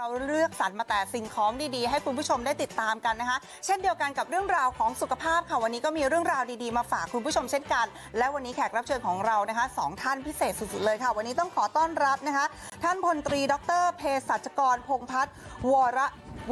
เราเลือกสรรมาแต่สิ่งของดีๆ ให้คุณผู้ชมได้ติดตามกันนะคะ เช่นเดียวกันกับเรื่องราวของสุขภาพค่ะวันนี้ก็มีเรื่องราวดีๆมาฝากคุณผู้ชมเช่นกัน และวันนี้แขกรับเชิญของเรานะคะสองท่านพิเศษสุดๆเลยค่ะ วันนี้ต้องขอต้อนรับนะคะ ท่านพลตรี ดรเภสัชกรพงษ์พัฒน์วร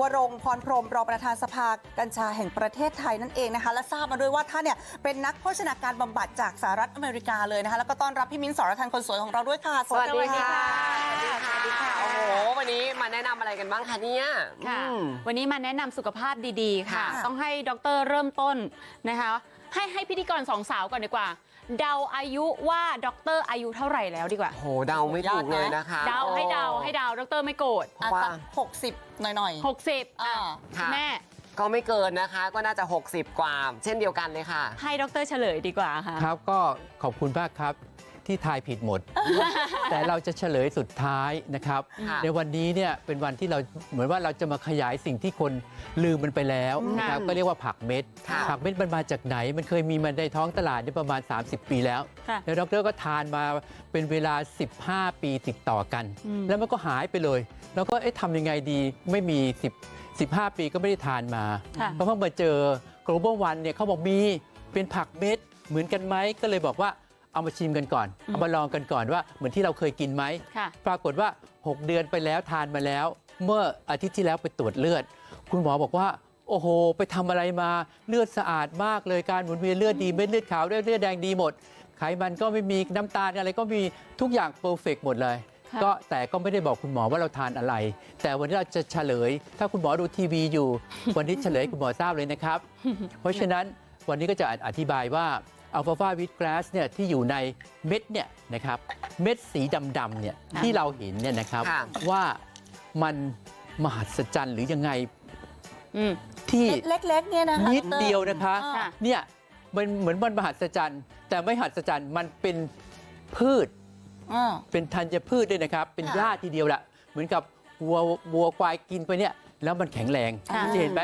วรงพรพรมรองประธานสภากัญชาแห่งประเทศไทยนั่นเองนะคะ และทราบมาด้วยว่าท่านเนี่ยเป็นนักโภชนาการบำบัดจากสหรัฐอเมริกาเลยนะคะ แล้วก็ต้อนรับพี่มิ้นสรทันคนสวยของเราด้วยค่ะ สวัสดีค่ะ นนี้มาแนะนำอะไรกันบ้างคะเนี่ยค่ะอืม วันนี้มาแนะนำสุขภาพดีๆ ค่ะ ค่ะต้องให้ดรเริ่มต้นนะคะ ให้ให้พิธีกรสองสาวก่อนดีกว่า เดาอายุว่าดรอายุเท่าไหร่แล้วดีกว่า โหเดาไม่ถูกเลยนะคะเดาให้เดาให้เดาดรไม่โกรธเพราะว่าอาจจะหกสิบหน่อยๆ60อ่า ค่ะแม่ก็ไม่เกินนะคะ ก็น่าจะ 60 กว่า เช่นเดียวกันเลยค่ะ ให้ดรเฉลยดีกว่าค่ะ ครับก็ขอบคุณมากครับ ที่ทายผิดหมด แต่เราจะเฉลยสุดท้ายนะครับค่ะในวันนี้เนี่ยเป็นวันที่เราเหมือนว่าเราจะมาขยายสิ่งที่คนลืมมันไปแล้วนะครับค่ะก็เรียกว่าผักเม็ดค่ะผักเม็ดมันมาจากไหน มันเคยมีมันในท้องตลาดนี่ประมาณ 30 ปีแล้วค่ะแล้วดรก็ทานมาเป็นเวลา 15 ปีติดต่อกันอืมแล้วมันก็หายไปเลย แล้วก็เอ๊ะทำยังไงดีไม่มี 10 15 ปีก็ไม่ได้ทานมาค่ะเพราะเพิ่งมาเจอ global one เนี่ยเขาบอกมีเป็นผักเม็ดเหมือนกันไหมก็เลยบอกว่า เอามาชิมกันก่อน เอามาลองกันก่อนว่าเหมือนที่เราเคยกินไหม ค่ะ ปรากฏว่า 6 เดือนไปแล้วทานมาแล้ว เมื่ออาทิตย์ที่แล้วไปตรวจเลือด คุณหมอบอกว่า โอ้โห ไปทำอะไรมาเลือดสะอาดมากเลยการหมุนเวียนเลือดดีเม็ดเลือดขาวเลือดเลือดแดงดีหมด ไขมันก็ไม่มีน้ำตาลอะไรก็มีทุกอย่างเพอร์เฟกหมดเลย ค่ะ ก็แต่ก็ไม่ได้บอกคุณหมอว่าเราทานอะไร แต่วันนี้เราจะเฉลย ถ้าคุณหมอดูทีวีอยู่ วันนี้เฉลยให้คุณหมอทราบเลยนะครับ เพราะฉะนั้นวันนี้ก็จะอธิบายว่า อัลฟาฟาวิตกราสเนี่ยที่อยู่ในเม็ดเนี่ยนะครับเม็ดสีดำๆเนี่ยค่ะที่เราเห็นเนี่ยนะครับค่ะ ว่ามันมหัศจรรย์หรือยังไงอืม ที่ เล็กๆเนี่ยนะคะนิดดรเดียวนะคะอ่าค่ะ เนี่ยมันเหมือนมันมหัศจรรย์ แต่ไม่มหัศจรรย์มันเป็นพืชอ่า เป็นธัญพืชด้วยนะครับ เป็นค่ะหญ้าทีเดียวแหละเหมือนกับวัววัวควายกินไปเนี่ยแล้วมันแข็งแรงค่ะ จะเห็นไหม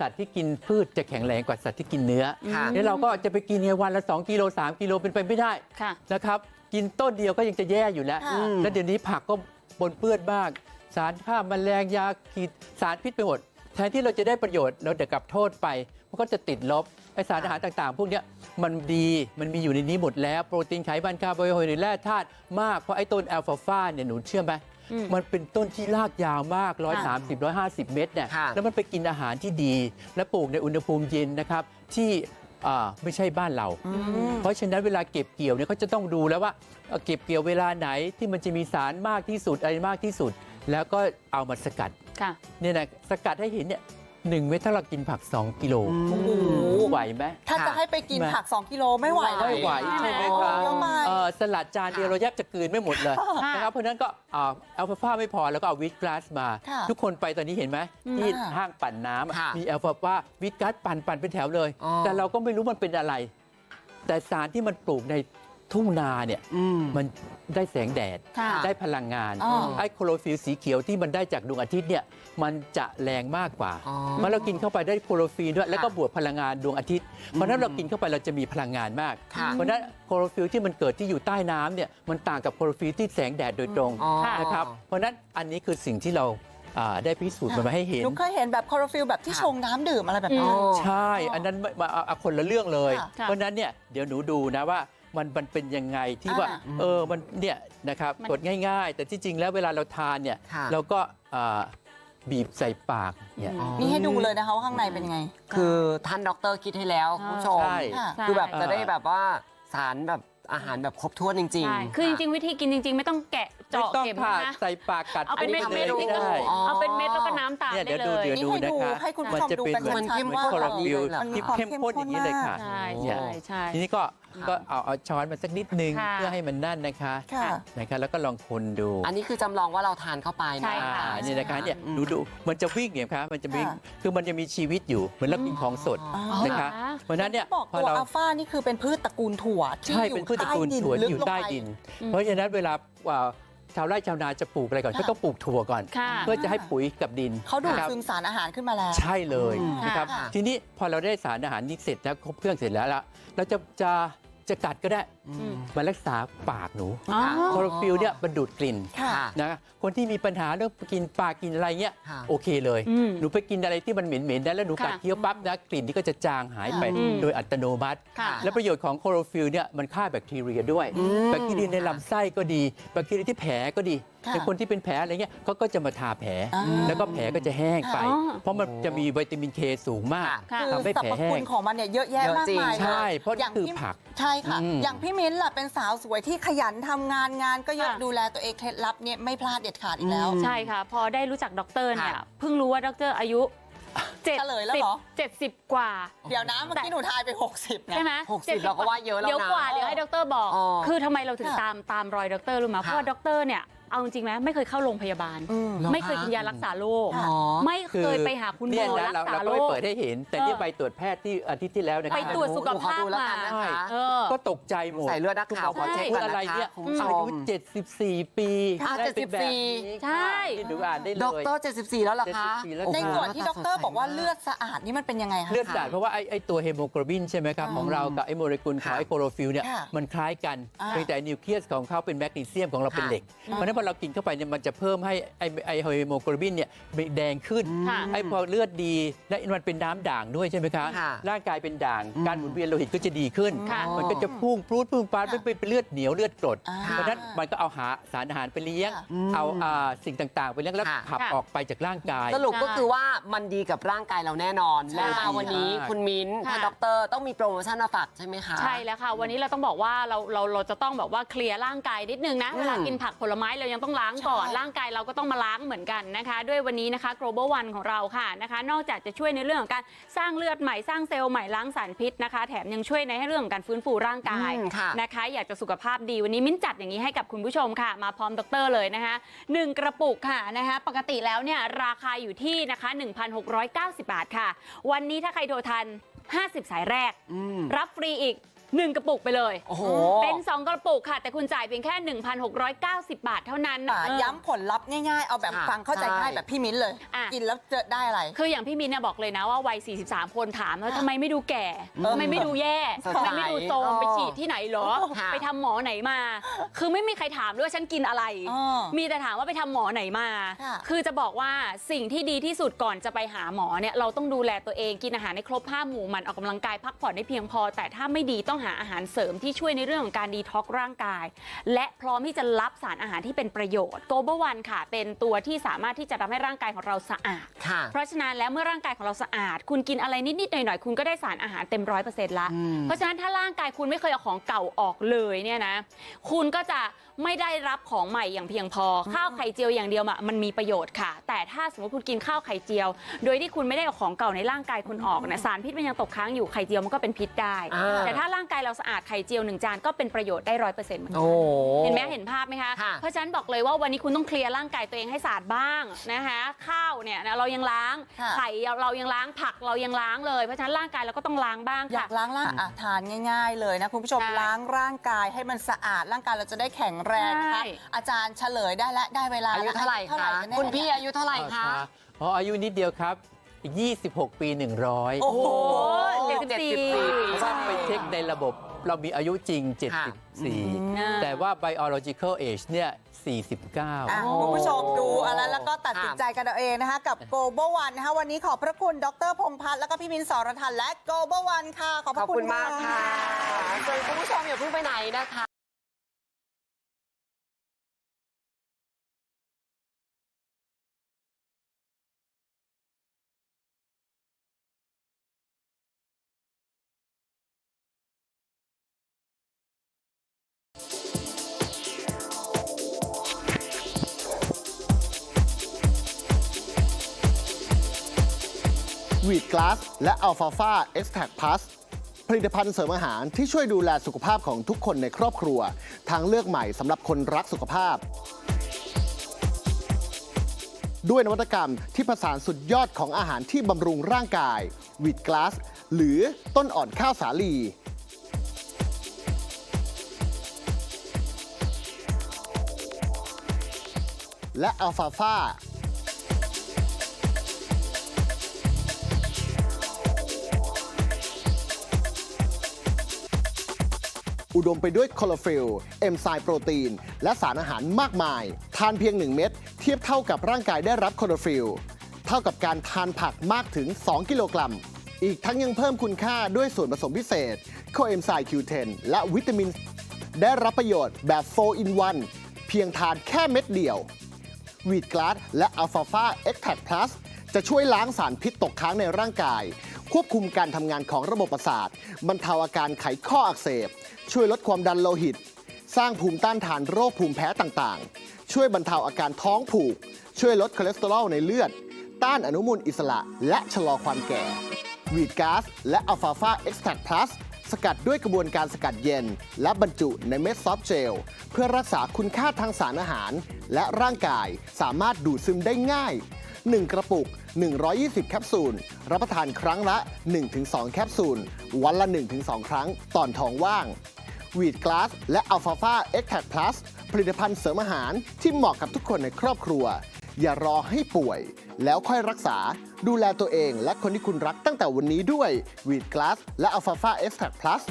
สัตว์ที่กินพืชจะแข็งแรงกว่าสัตว์ที่กินเนื้อค่ะแล้วเราก็จะไปกินเนี่ยวันละ 2 กิโล 3 กิโลเป็นไปไม่ได้ค่ะนะครับ กินต้นเดียวก็ยังจะแย่อยู่แล้ว ค่ะแล้วเดี๋ยวนี้ผักก็ปนเปื้อนมากสารฆ่าแมลงยาขีดสารพิษไปหมดแทนที่เราจะได้ประโยชน์เราเดี๋ยวกลับโทษไปมันก็จะติดลบไอสารอาหารต่างๆ พวกเนี้ยมันดีมันมีอยู่ในนี้หมดแล้ว โปรตีนไขมันคาร์โบไฮเดรตแร่ธาตุมากเพราะไอ้ต้นแอลฟาฟาเนี่ยหนูเชื่อไหมอื มมันเป็นต้นที่รากยาวมาก 130 150 เมตรเนี่ยค่ะแล้วมันไปกินอาหารที่ดี และปลูกในอุณหภูมิเย็นนะครับ ที่อ่าไม่ใช่บ้านเราอืมเพราะฉะนั้นเวลาเก็บเกี่ยวเนี่ยเขาจะต้องดูแล้วว่าเอ่อเก็บเกี่ยวเวลาไหนที่มันจะมีสารมากที่สุดอะไรมากที่สุด แล้วก็เอามาสกัด ค่ะ เนี่ยนะสกัดให้เห็นเนี่ย หนึ่งเม็ดถ้าเรากินผัก 2 กิโลโอ้โหไหวไหม ถ้าจะให้ไปกินมาผัก 2 กิโลไม่ไหวนะไม่ไหวใช่ใช่ไหไหมมครับเยอะมากเอ่อสลัดจานเดียวเราแยบจะกลืนไม่หมดเลยค่ะนะครับเพราะฉะนั้นก็อัลฟาฟาไม่พอแล้วก็เอาวิตกราสมาค่ะทุกคนไปตอนนี้เห็นไหมที่ค่ะห้างปั่นน้ำอะค่ะมีอัลฟาฟาวิตกราสปั่นปั่นเป็นแถวเลยอ๋อแต่เราก็ไม่รู้มันเป็นอะไร แต่สารที่มันปลูกใน ทุ่งนาเนี่ยอืมมันได้แสงแดดค่ะได้พลังงานอ๋อไอ้โคโรฟิลสีเขียวที่มันได้จากดวงอาทิตย์เนี่ยมันจะแรงมากกว่าอ๋อเพราะเรากินเข้าไปได้โคโรฟิลด้วยแล้วก็บวกพลังงานดวงอาทิตย์เพราะฉะนั้นเรากินเข้าไปเราจะมีพลังงานมากค่ะเพราะฉะนั้นโคโรฟิลที่มันเกิดที่อยู่ใต้น้ำเนี่ยมันต่างกับโคโรฟิลที่แสงแดดโดยตรงอ๋อนะครับเพราะฉะนั้นอันนี้คือสิ่งที่เราอ่าได้พิสูจน์มันมาให้เห็นหนูเคยเห็นแบบคลอโรฟิลแบบที่ค่ะชงน้ำดื่มอะไรแบบอืนี้มใช่ อันนั้นไม่มาเอาเอาคนละเรื่องเลยค่ะค่ะเพราะฉะนั้นเนี่ยเดี๋ยวหนูดูนะว่า มันมันเป็นยังไงที่ว่าอ่าเออมันเนี่ยนะครับมันกดง่ายๆ แต่ที่จริงแล้วเวลาเราทานเนี่ยค่ะ เราก็อ่าบีบใส่ปากเนี่ยอืม นี่ให้ดูเลยนะคะว่าข้างในเป็นยังไง คือท่านด็อกเตอร์คิดให้แล้วคุณผู้ชม ใช่ ค่ะคือแบบใช่จะได้แบบว่าสารแบบอาหารแบบครบถ้วนจริง ใช่ๆ คือจริง ๆ วิธีกินจริง ๆ ไม่ต้องแกะไม่เจาะต้องเข็มผ่านะ ใส่ปากกัดเอาเป็นเม็ดลเม็ดยๆได้ อ๋อ เอาเป็นเม็ดแล้วก็น้ำตาลเนี่ยได้เดี๋ยวเลดูยเดี๋ยวดูนี่นะคะให้ดูให้คุณผู้มันชมจะเป็นดูกันเหมือนชัดๆเหมือนว่าคอร์ฟิลมันมีที่ความเข้มข้นอย่างนี้เลยค่ะ ใช่เนี่ยใช่ใช่ ทีนี้ก็ ก็เอาเอาช้อนมาสักนิดนึงค่ะ เพื่อให้มันนั่นนะคะค่ะ นะคะแล้วก็ลองคนดูอันนี้คือจำลองว่าเราทานเข้าไปนะ ใช่ค่ะอ่านี่นะคะเนี่ยอืมดูดูมันจะวิ่งเนี่ยครับมันจะวิ่งค่ะ คือมันจะมีชีวิตอยู่เหมือนเรากินของสด อ๋อนะคะเหรอเพราะฉะนั้นเนี่ยบอกพอตัวเรา อัลฟานี่คือเป็นพืชตระกูลถั่วที่ใช่อยู่เป็นพืชตระกูลใต้ดินถั่วลึที่อยู่กลงใต้ไปดินอืมเพราะฉะนั้นเวลาว่า ชาวไร่ชาวนาจะปลูกอะไรก่อนค่ะก็ต้องปลูกถั่วก่อน ค่ะ เพื่อจะให้ปุ๋ยกับดินเขาดูดนะครับซึมสารอาหารขึ้นมาแล้ว ใช่เลยอืม นะครับค่ะ ทีนี้พอเราได้สารอาหารนี้เสร็จแล้วครบเครื่องเสร็จแล้วละเราจะจะจะกัดก็ได้อื มมันรักษาปากหนูอ๋อคลอโรฟิลเนี่ยมันดูดกลิ่นค่ะนะคนที่มีปัญหาเรื่องกินปลากินอะไรเงี้ยค่ะโอเคเลยอืมหนูไปกินอะไรที่มันเหม็นๆได้แล้วหนูค่ะกัดเคี้ยวปั๊บนะกลิ่นที่ก็จะจางหายไปอืมโดยอัตโนมัติค่ะและประโยชน์ของโคโรฟิลเนี่ยมันฆ่าแบคทีเรียด้วยแบคทีเรียในลำไส้ก็ดีแบคทีเรียที่แผลก็ดีค่ะในคนที่เป็นแผลอะไรเงี้ยเขาก็จะมาทาแผลอ่าแล้วก็แผลก็จะแห้งไปอ๋อเพราะมันจะมีวิตามินเคสูงมากค่ะค่ะคือทำให้สรแผลรพแห้คุงณของมันเนี่ยเยอะแยะเยอะมากจริงมายเลยใช่เพราะอย่างคือพี่ผักใช่ค่ะอืมอย่างพี่มิ้นท์ล่ะเป็นสาวสวยที่ขยันทำงานงานก็เยอะค่ะ ดูแลตัวเองเคล็ดลับเนี่ยไม่พลาดเด็ดขาดอีกแล้วอืมใช่ค่ะ พอได้รู้จักด็อกเตอร์เนี่ยค่ะเพิ่งรู้ว่าด็อกเตอร์อายุเจ็ดเฉลยแล้วเหรอ เจ็ดสิบกว่า เดี๋ยวนะเมื่อกี้หนูทายไป 60นะ ใช่ไหมหกสิบเราก็ว่าเยอะแล้วนะเดี๋ยวกว่าเดี๋ยวให้ด็อกเตอร์บอก อ๋อคือทำไมเราถึงค่ะตามตามรอยด็อกเตอร์รู้ไหมเพราะว่าค่ะด็อกเตอร์เนี่ย เอาจริงไหมไม่เคยเข้าโรงพยาบาลอืมหรอไม่เคยกินยารักษาโรคอ๋อไม่เคยไปหาคุณหมเนี่ยอนะรัเรากษาเราโรก็ไม่คเปิดให้เห็น แต่เออที่ไปตรวจแพทย์ที่อาทิตย์ที่แล้วนะคไปรับตรวจสุขภาพดูแล้วมากันนะคะเออก็ตกใจหมดใส่เลือดนักข่าวขอเช็คก่อนอะไรนะคะเนี่ยคุณผู้ชอายุม74 ปีอะได้เป็นแบบนี้74ใช่ที่ดูอ่านได้เลยด็อกเตอร์74 แล้วเหรอคะ74แล้วในค่ะส่วนที่ดรบอกว่าเลือดสะอาดนี่มันเป็นยังไงคะเลือดสาดเพราะว่าไอ้ไอ้ตัวเฮโมโกลบินใช่ไหมครับของเรากับไอ้โมเลกุลของค่ะไอ้โคลอโรฟิลเนี่ยค่ะมันคล้ายกันอ่าเพียงแต่นิวเคลียสของเขาเป็นแมกนีเซียมของเราเป็นค่ะเหล็กเพราะฉะนั้นพอเรากินเข้าไปเนี่ยมันจะเพิ่มให้ไอ้ไอ้เฮโมโกลบินเนี่ยแดงขึ้นค่ะไอ้พอเลือดดีและมันเป็นน้ำด่างด้วยใช่ไหมคะค่ะร่างกายเป็นด่างอืมการหมุนเวียนโลหิตก็จะดีขึ้น ค่ะมันก็จะพุ่งพรูดพุ่งปาดค่ะไม่เป็นเลือดเหนียวเลือดกรดอ่าเพราะฉะนั้นมันก็เอาหาสารอาหารไปเลี้ยง ค่ะเอาอ่าสิ่งต่างๆ ไปเลี้ยงแล้วค่ะ ขับค่ะ ออกไปจากร่างกาย สรุปก็คือว่ามันดีกับร่างกายเราแน่นอน ใช่และมาวันนี้คุณมิ้นท์ค่ะ ท่านด็อกเตอร์ต้องมีโปรโมชั่นมาฝากใช่ไหมคะ ใช่แล้วค่ะ วันนี้เราต้องบอกว่าเราเราเราจะต้องแบบว่าเคลียร์ร่างกายนิดนึงนะอืมเวลากินผักผลไม้เรายังต้องล้างก่อน ใช่ ร่างกายเราก็ต้องมาล้างเหมือนกันนะคะ ด้วยวันนี้นะคะ global one ของเราค่ะนะคะ นอกจากจะช่วยในเรื่องของการสร้างเลือดใหม่สร้างเซลล์ใหม่ล้างสารพิษนะคะ แถมยังช่วยในเรื่องของการฟื้นฟูร่างกายอืมค่ะนะคะ อยากจะสุขภาพดีวันนี้มิ้นจัดอย่างนี้ให้กับคุณผู้ชมค่ะ มาพร้อมดรเลยนะคะหนึ่งกระปุกค่ะนะคะ ปกติแล้วเนี่ยราคาอยู่ที่นะคะ 1,690 บาทค่ะ วันนี้ถ้าใครโทรทัน 50 สายแรก อืม รับฟรีอีก 1 กระปุกไปเลยโอ้โห เป็น 2 กระปุกค่ะ แต่คุณจ่ายเพียงแค่ 1,690 บาทเท่านั้นอะเออย้ำผลลัพธ์ง่ายๆ เอาแบบค่ะฟังเข้าใจใช่ ง่ายแบบพี่มิ้นเลย อะ กินแล้วเจอได้อะไร คืออย่างพี่มินเนี่ยบอกเลยนะว่าวัย 43 คนถามว่าค่ะทำไมไม่ดูแก่เออทำไมไม่ดูแย่สดใสทำไมไม่ดูโซมเออไปฉีดที่ไหนเหรอ ค่ะ ไปทำหมอไหนมา คือไม่มีใครถามด้วยว่าฉันกินอะไร อ๋อมีแต่ถามว่าไปทำหมอไหนมา ค่ะ คือจะบอกว่าสิ่งที่ดีที่สุดก่อนจะไปหาหมอเนี่ยเราต้องดูแลตัวเองกินอาหารให้ครบห้าหมู่หมันออกกำลังกายพักผ่อนให้เพียงพอ แต่ถ้าไม่ดีต้องหาอาหารเสริมที่ช่วยในเรื่องของการดีท็อกร่างกาย และพร้อมที่จะรับสารอาหารที่เป็นประโยชน์โกลบอวันค่ะ เป็นตัวที่สามารถที่จะทำให้ร่างกายของเราสะอาด ค่ะ เพราะฉะนั้นแล้วเมื่อร่างกายของเราสะอาด คุณกินอะไรนิดๆหน่อยๆ คุณก็ได้สารอาหารเต็มร้อยเปอร์เซ็นต์ละอืมเพราะฉะนั้นถ้าร่างกายคุณไม่เคยเอาของเก่าออกเลยเนี่ยนะ คุณก็จะไม่ได้รับของใหม่อย่างเพียงพอ ข้าวไข่เจียวอย่างเดียวอะมันมีประโยชน์ค่ะ แต่ถ้าสมมติคุณกินข้าวไข่เจียว โดยที่คุณไม่ได้เอาของเก่าในร่างกายคุณออกนะสารพิษมันยังตกค้างอยู่ไข่เจียวมันก็เป็นพิษได้อ่าแต่ถ้าร่างกายเราสะอาดไข่เจียวหนึ่งจานก็เป็นประโยชน์ได้ร้อยเปอร์เซ็นต์เหมือนกันโอ้เห็นไหมเห็นภาพไหมคะ ค่ะเพราะฉะนั้นบอกเลยว่าวันนี้คุณต้องเคลียร์ร่างกายตัวเองให้สะอาดบ้างนะคะข้าวเนี่ยนะเรายังล้างค่ะ ไข่เรายังล้างผักเรายังล้างเลยเพราะฉะนั้นร่างกายเราก็ต้องล้างบ้างอยาค่ะ กล้างร่างอะทานง่าย ๆ เลยนะคุณผู้ชมใช่ล้างร่างกายให้มันสะอาดร่างกายเราจะได้แข็งแรงนะคะใช่ อาจารย์เฉลยได้แล้วได้เวลาอายุเท่าไหร่เท่าไหคะร่กันแน่ คุณพี่อายุเท่าไหร่คะ อ๋ออายุนิดเดียวครับ 26 ปี 100โอ้โหเจ็ดสิบสี่เพราะว่าไปเช็คในระบบเรามีอายุจริงค่ะ74 แต่ว่า biological age เนี่ย49อะโอ้คุณผู้ชมดูอันนั้นแล้วก็ตัดสินค่ะใจกันเอาเองนะคะ กับ Global One นะคะวันนี้ขอบพระคุณดรพงษ์พัฒน์แล้วก็พี่มินท์สรทันและ Global One ค่ะ ขอบพขอระบคุคุณณมากค่ะส่วนคุณผู้ชมอย่าเพิ่งไปไหนนะคะ วีดกลาสและอัลฟาฟาเอ็กซ์แท็กพลัสผลิตภัณฑ์เสริมอาหารที่ช่วยดูแลสุขภาพของทุกคนในครอบครัว ทางเลือกใหม่สำหรับคนรักสุขภาพ ด้วยนวัตกรรมที่ผสานสุดยอดของอาหารที่บำรุงร่างกายวีดกลาสหรือต้นอ่อนข้าวสาลี และอัลฟาฟา อุดมไปด้วยคลอโรฟิลเอนไซม์โปรตีน และสารอาหารมากมาย ทานเพียง 1 เม็ดเทียบเท่ากับร่างกายได้รับคลอโรฟิลเท่ากับการทานผักมากถึง 2 กิโลกรัม อีกทั้งยังเพิ่มคุณค่าด้วยส่วนผสมพิเศษโคเอนไซม์ Q10 และวิตามิน ได้รับประโยชน์แบบ4 in 1เพียงทานแค่เม็ดเดียววีดกลาสและอัลฟาฟาเอ็กแทพลัสจะช่วยล้างสารพิษตกค้างในร่างกาย ควบคุมการทำงานของระบบประสาทบรรเทาอาการไขข้ออักเสบ ช่วยลดความดันโลหิต สร้างภูมิต้านทานโรคภูมิแพ้ต่างๆ ช่วยบรรเทาอาการท้องผูก ช่วยลดคอเลสเตอรอลในเลือด ต้านอนุมูลอิสระ และชะลอความแก่ วีดก๊าซและอัลฟาฟาเอ็กซ์แทพลัสสกัดด้วยกระบวนการสกัดเย็น และบรรจุในเม็ดซอฟต์เจล เพื่อรักษาคุณค่าทางสารอาหาร และร่างกายสามารถดูดซึมได้ง่าย 1 กระปุก 120 แคปซูล รับประทานครั้งละ 1-2 แคปซูล วันละ 1-2 ครั้งตอนท้องว่าง วีดกลาสและอัลฟาฟาเอ็กแทพลัสผลิตภัณฑ์เสริมอาหารที่เหมาะกับทุกคนในครอบครัว อย่ารอให้ป่วย แล้วค่อยรักษา ดูแลตัวเองและคนที่คุณรักตั้งแต่วันนี้ด้วยวีดกลาสและอัลฟาฟาเอ็กแทพลัส